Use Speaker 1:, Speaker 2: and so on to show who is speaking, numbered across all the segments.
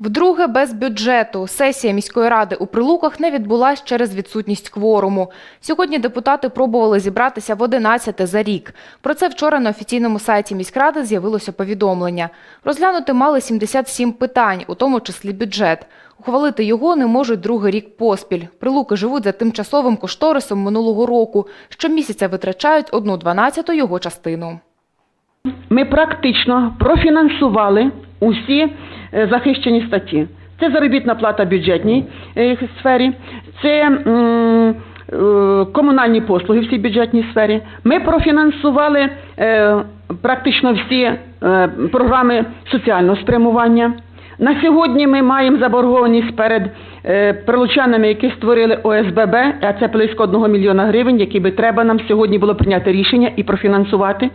Speaker 1: Вдруге без бюджету. Сесія міської ради у Прилуках не відбулась через відсутність кворуму. Сьогодні депутати пробували зібратися в 11 за рік. Про це вчора на офіційному сайті міськради з'явилося повідомлення. Розглянути мали 77 питань, у тому числі бюджет. Ухвалити його не можуть другий рік поспіль. Прилуки живуть за тимчасовим кошторисом минулого року. Щомісяця витрачають одну дванадцяту його частину.
Speaker 2: Ми практично профінансували усі е, захищені статті. Це заробітна плата в бюджетній е, сфері, це е, комунальні послуги в цій бюджетній сфері. Ми профінансували практично всі програми соціального спрямування. На сьогодні ми маємо заборгованість перед прилучанами, які створили ОСББ, а це близько 1 мільйона гривень, які би треба нам сьогодні було прийняти рішення і профінансувати.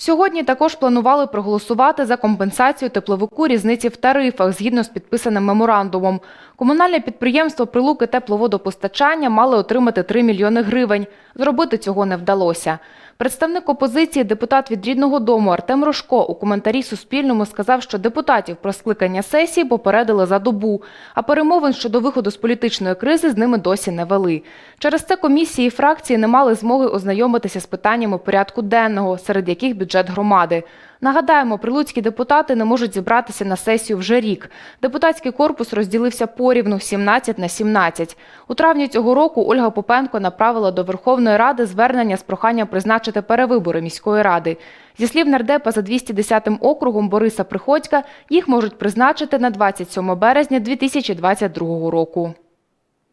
Speaker 1: Сьогодні також планували проголосувати за компенсацію тепловику різниці в тарифах згідно з підписаним меморандумом. Комунальне підприємство «Прилуки тепловодопостачання» мали отримати 3 мільйони гривень. Зробити цього не вдалося. Представник опозиції, депутат від Рідного дому Артем Рожко у коментарі Суспільному сказав, що депутатів про скликання сесії попередили за добу, а перемовин щодо виходу з політичної кризи з ними досі не вели. Через це комісії і фракції не мали змоги ознайомитися з питаннями порядку денного, серед яких бюджет громади. Нагадаємо, прилуцькі депутати не можуть зібратися на сесію вже рік. Депутатський корпус розділився порівну 17 на 17. У травні цього року Ольга Попенко направила до Верховної Ради звернення з проханням призначити перевибори міської ради. Зі слів нардепа за 210 округом Бориса Приходька, їх можуть призначити на 27 березня 2022 року.